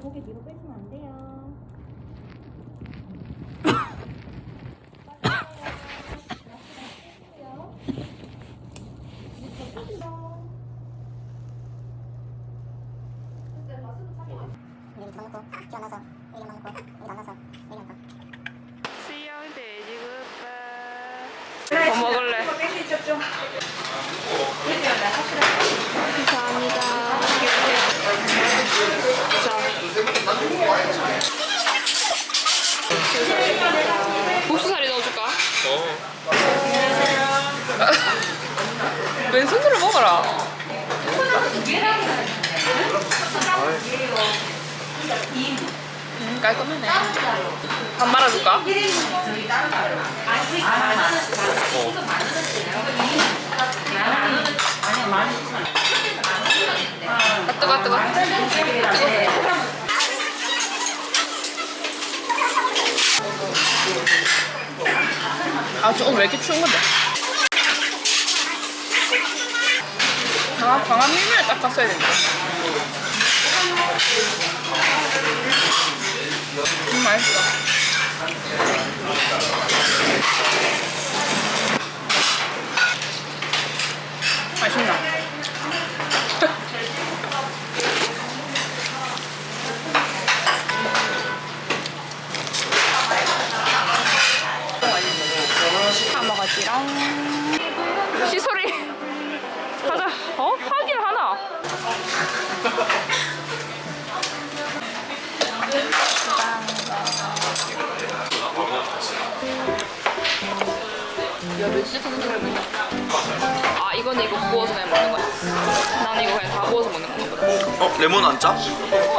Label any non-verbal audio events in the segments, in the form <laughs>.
고개 뒤로 빼시면 안 돼요. 여기 더 넣고, 끼워넣어서, 여기 넣고, 여기 넣어서, 여기 넣고. 수영 돼지 국밥. 뭐 먹을래? 감사합니다. 자. 국수사리 넣어줄까? 왼손으로 먹어라. 음, 깔끔하네. 밥 말아줄까? 아. 아, 저 오늘 왜 이렇게 추운 건데? 아, 강한 밀면을 닦았어야 된다. 음, 맛있어.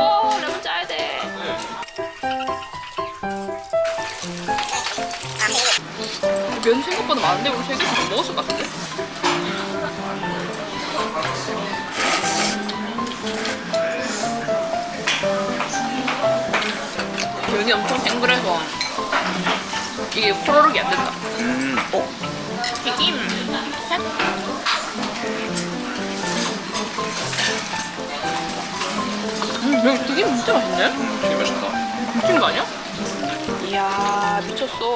어, 레몬 짜야 돼. 면 생각보다 많은데 우리 세 개씩 못 먹었을 것 같은데? 면이 엄청 쨍그래서 이게 포로록이 안 된다. 여기 튀김 진짜 맛있네? 되게 맛있다. 미친 거 아니야? 이야, 미쳤어.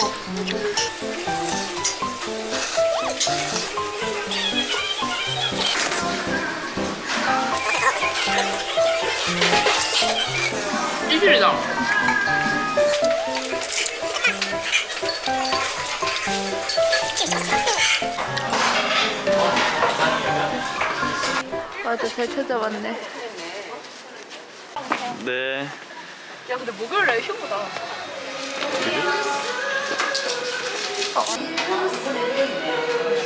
찌질이다. 맞아, 잘 찾아왔네. 네. 야, 근데 목요일 날 휴무다.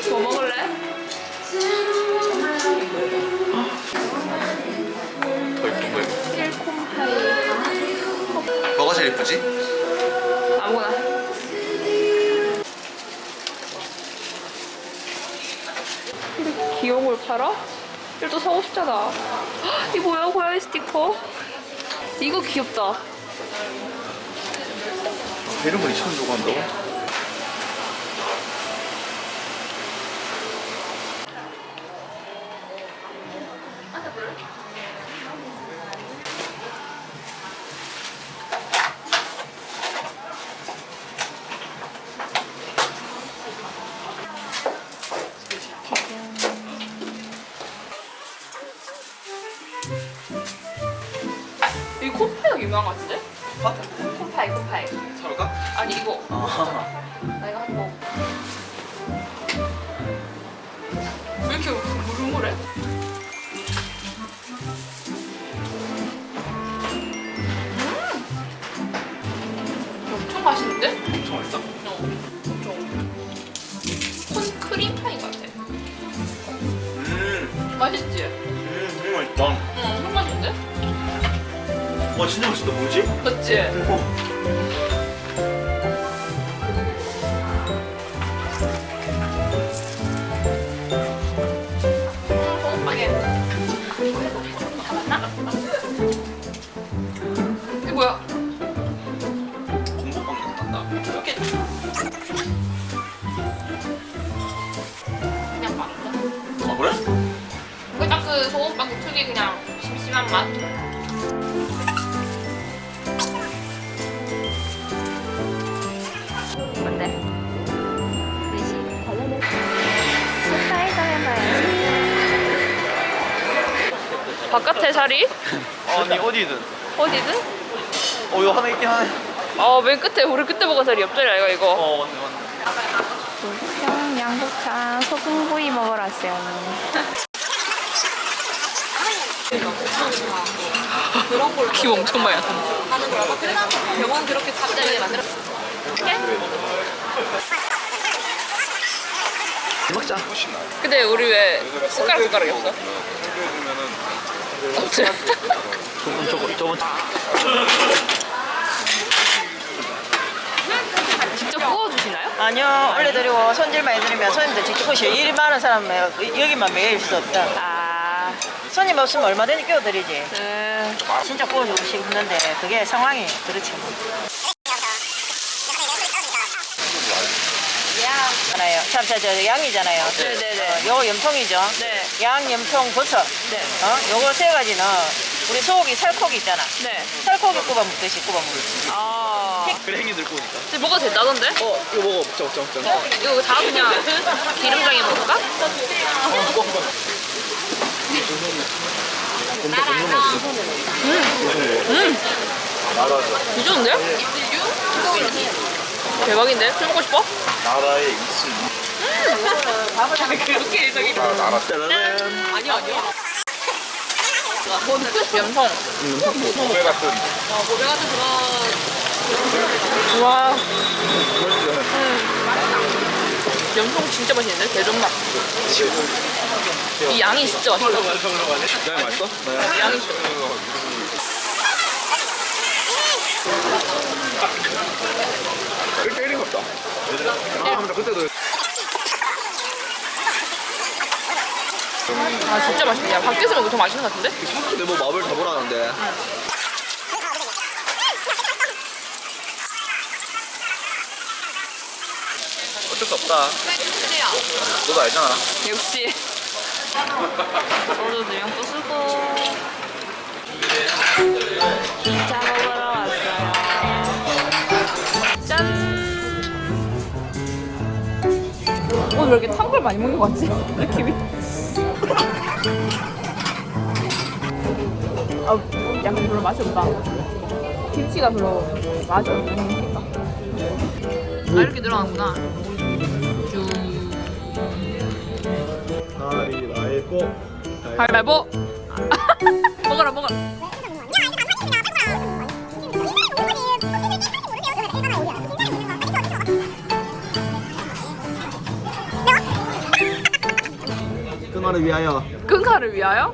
뭐 먹을래? 더 이쁜 거 이거. 실콤파이. 뭐가 제일 이쁘지? 아무거나. 근데 귀여운 걸 팔아? 이것도 사고 싶잖아. 헉, 이 뭐야, 고양이 스티커? 이거 귀엽다. 이런 걸 2천 주고 한다고? 아? 콤파이, 콤파이. 사올까? 아니, 이거. 아. 나 이거 한번 왜 이렇게 흐물흐물해? 음! 엄청 맛있는데? 엄청 맛있어? 어, 엄청 콘 크림 파인 같아. 음, 맛있지? 음, 되게 맛있다. 응, 엄청 맛있는데? 와, 진짜 맛있다. 뭐지? 맞지? 어. 아니 어디든. 어디든? 어 이거 하나 있긴 하네. 어, 맨 끝에, 우리 끝에 보고 자리 옆자리 아이가 이거. 어 맞네 맞네. 형 양곱창 소금구이 먹으러 왔어요. 김 엄청 많이 났다. 병원 그렇게 갑자기 만들어. 먹자. 근데 우리 왜 숟가락 숟가락이 없어? 없지. <laughs> 조금 저거 저번. 직접 구워주시나요? 아니요, 올려드리고 손질만 해드리면 손님들 직접 보시요 일이 많은 사람은 여기만 매일 수 없다. 아, 손님 없으면 얼마든지 끼워드리지. 네. 진짜 구워주고 싶는데 그게 상황이 그렇지 뭐. 잖아요. 참, 저, 저, 양이잖아요. 네네네. 어, 요거 염통이죠. 네. 양, 염통, 버섯. 네. 어? 요거 세 가지는 우리 소고기 살코기 있잖아. 네. 살코기 굽어 먹듯이 굽어 먹듯이. 아. 그래 행이 들고 오니까. 근데 뭐가 된다던데? 어 이거 먹어 먹자 먹자 먹자. 어, 이거 다 그냥 기름장에 먹을까? 미쳤는데? 대박인데? 술 먹고 싶어? 나라의 이슬. 그렇게 일상이 나라 짜라란. 아니요 아니요 같은. 어 같은 그런 와 염통 진짜 맛있는데? 대존맛 이 양이 진짜 맛있다 야 맛있어? 나 양이 진짜 것 같다. 아 그때도. 아 진짜 맛있네 야 밖에서 먹으면 더 맛있는 것 같은데? 근데 뭐 마블 다 보라는데. 어쩔 수 없다. 너도 알잖아. 역시 소주도 용또 쓰고 기차 먹으러 왔어요 짠 오늘 왜 이렇게 탄 걸 많이 먹는 것 같지? 느낌이 아 약간 별로 맛이 없다. 김치가 별로 맛이 없으니까 아 이렇게 들어가는구나. 쭉. 가위바위보. 가위바위보. <laughs> 먹어라 먹어라 끊어를 위하여. 끈카를 위하여?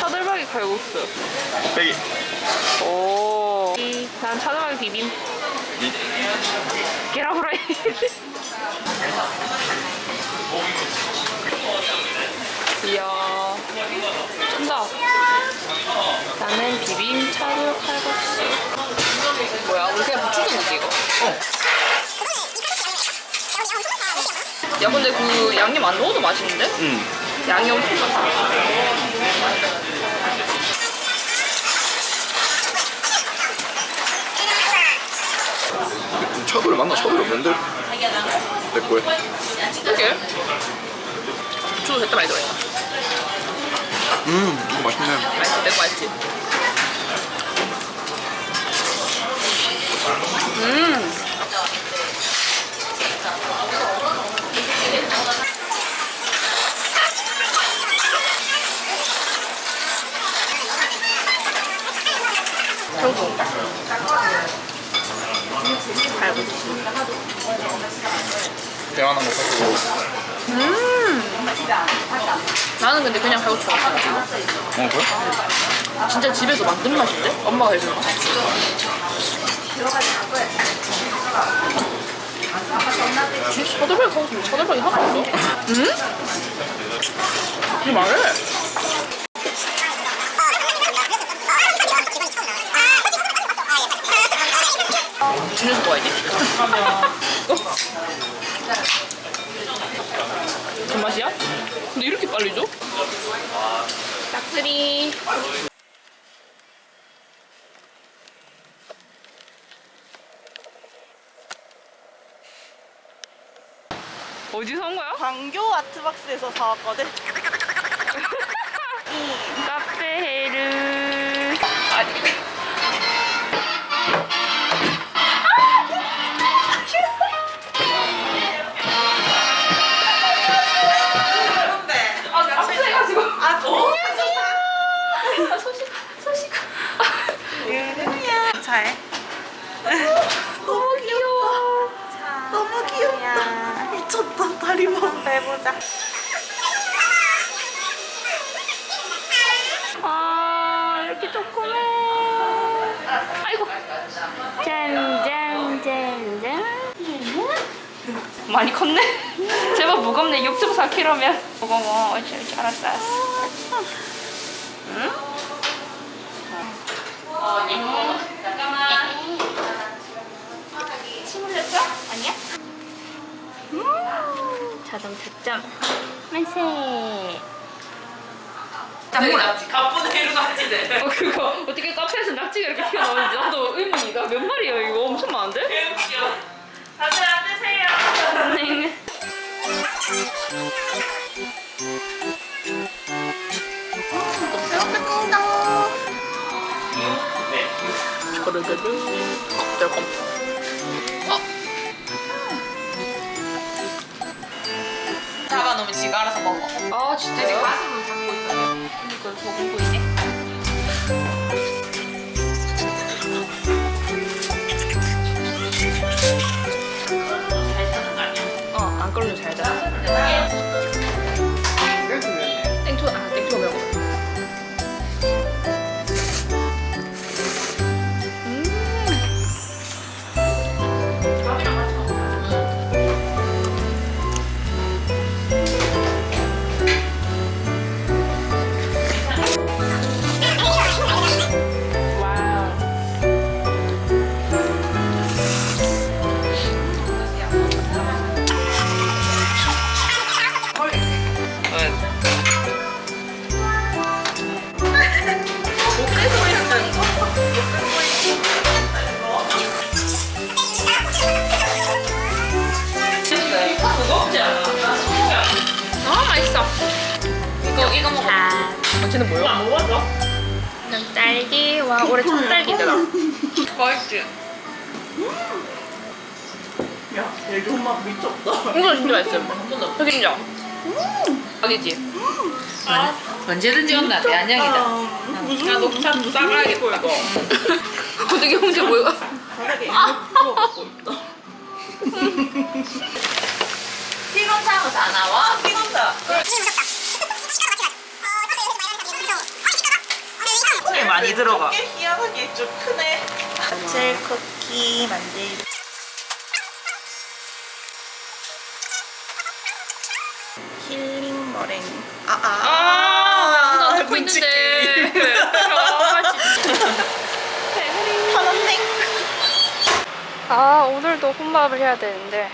차돌박이 칼국수 빼기. 오. 난 차돌박이 비빔 계란후라이 <laughs> 이야 쩐다 나는 비빔 차돌 칼국수 뭐야 우리 그냥 부추는 거지 이거? 야 근데 그 양념 안 넣어도 맛있는데? 응. 양이 엄청 많아 차돌 맞나? 차돌 없는데? 내 거에. 이렇게 부추도 됐다 많이 들어있다 음 이거 맛있네. 맛있지 내거 맛있지 음 갈비찜 대만한 거 사고. 음 나는 근데 그냥 갈비찜 좋았어 어 그래? 진짜 집에서 만든 맛인데? 엄마가 해준 맛. 진짜 차돌박이 하고 싶어. 차돌박이 하나 없어. 응? 이게 말해. 집에서 먹어야지. 어? 그 <laughs> 맛이야? 근데 이렇게 빨리 줘? 싹쓸이. 어디서 온 거야? 광교 아트박스에서 사왔거든. <laughs> 카페헤르. 아니. <laughs> 너무 귀여워. 너무 귀엽다. 미쳤다. 다리 봐. 해보자. 아, 이렇게 조그매. 아이고. 짠, 짠, 짠, 짠. 많이 컸네. <laughs> 제발 무겁네. 6.4kg면. 무거워. 옳지, 옳지. 알았어, 알았어. 응? 어, 네. 잠깐만. 침 흘렸어? 아니야? 음, 자동 득점. 만세. 낙지 가쁜 애로 낙지네. 어 그거 어떻게 카페에서 낙지가 이렇게 튀어나오는지. 나도 의문이다 몇 마리야? 이거 엄청 많은데? 개웃겨. 다들 앉으세요. 네. 거르르르 쩔 잡아놓으면 지가 알아서 먹어 아 진짜요? 가슴은 잡고 있어요 이거 적은 보이네 잘 타는 거 아니야? 어안 끓으면 잘 자. 야, 좋은 맛 미쳤다. 이거 진짜 맛있어 여기 진짜 아니지? 언제든지 온나 내 안녕이다 야 녹차 싸가야겠다 이거 <laughs> 어떻게 혼자 뭐야? 바닥에 이거 먹고 있다. 피곤 참은 다 나와 피곤다. 꽤 많이 들어가. 꽤 희한하게 좀 크네. 아첼 쿠키 만들기. 힐링 머랭. 아, 아. 아, 나 듣고 눈치 있는데. 아, 진짜. 아, 오늘도 혼밥을 해야 되는데.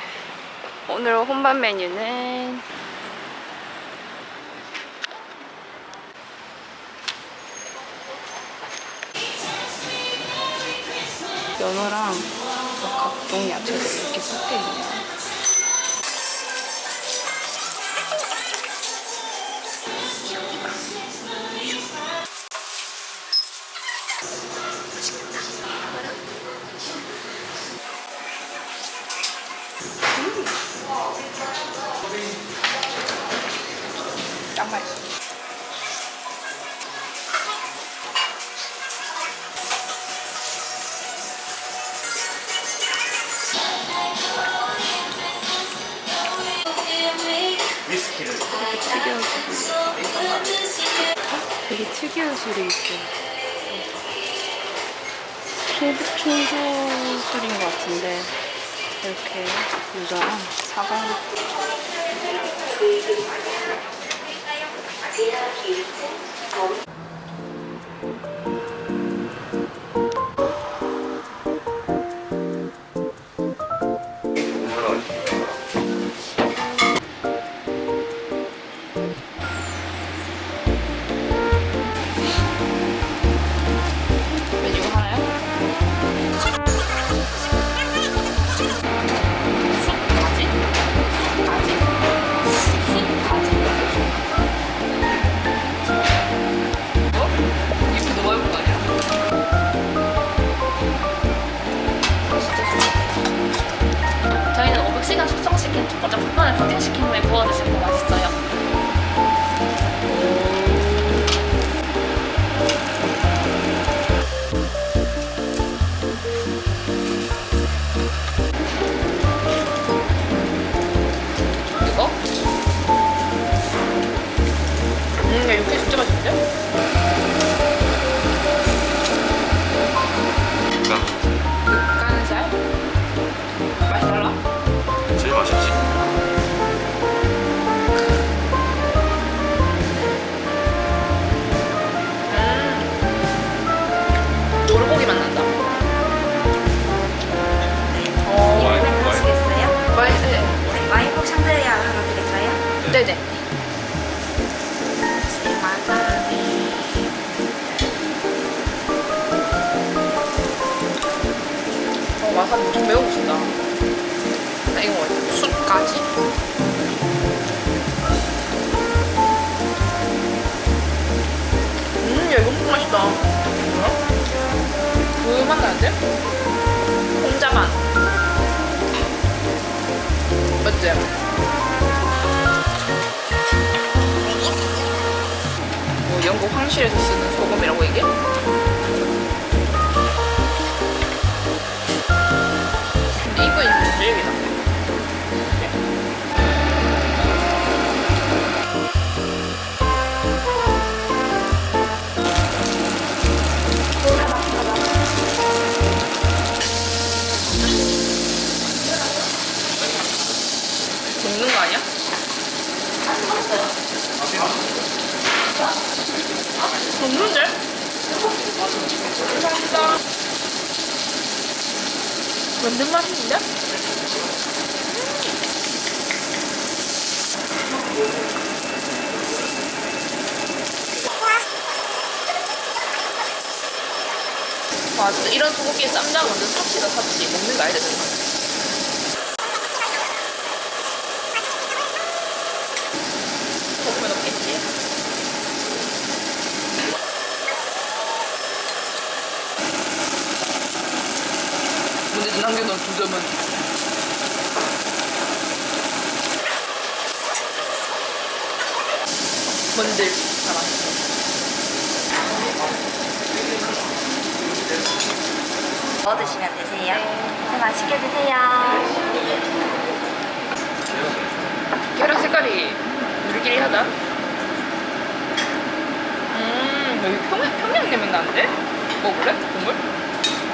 오늘 혼밥 메뉴는 연어랑 각종 야채들이 이렇게 섞여 있네요. 술이 있어요. 소북 총수 술인 것 같은데 이렇게 유자랑 사과 어, 와사비 엄청 매운 거 진다. 나 이거 뭐야? 숯까지? 음, 야, 이거 엄청 맛있다. 뭐야? 그맛 나는데? 홍자만. 맞지? 뭐 영국 황실에서 쓰는 소금이라고 이게? 사치다 사치 먹는 거 알지? 볶으면 없겠지? 문제 남겨놓은 두 점은 뭔들 잘하시네 뭐 드시면 되세요? 네, 맛있게 드세요. 계란 색깔이 물기리하다 음 여기 평양, 평양냉면 나는데? 먹어볼래? 국물?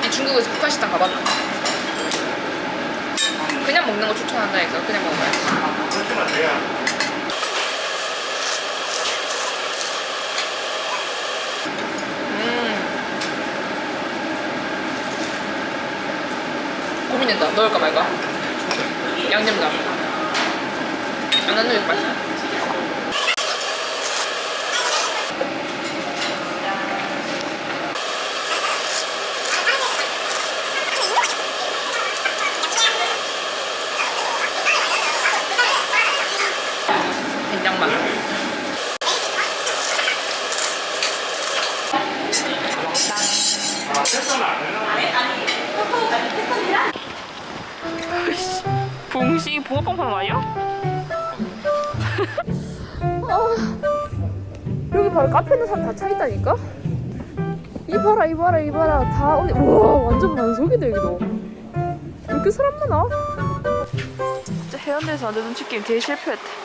이 중국에서 북한식당 가봤나? 그냥 먹는 거 추천한다니까 그냥 먹어봐요 음 고민된다 넣을까 말까? 양념장 안 넣는 게 맛있어 된장맛 붕시 붕어빵 파는 거 아니야? 여기 바로 카페 있는 사람 다 차 있다니까? 이 봐라 이 봐라 이 봐라 다 오늘 우와 완전 만석이다 여기도 왜 이렇게 사람 많아? 진짜 해운대에서 완전 눈치 게임 되게 실패했다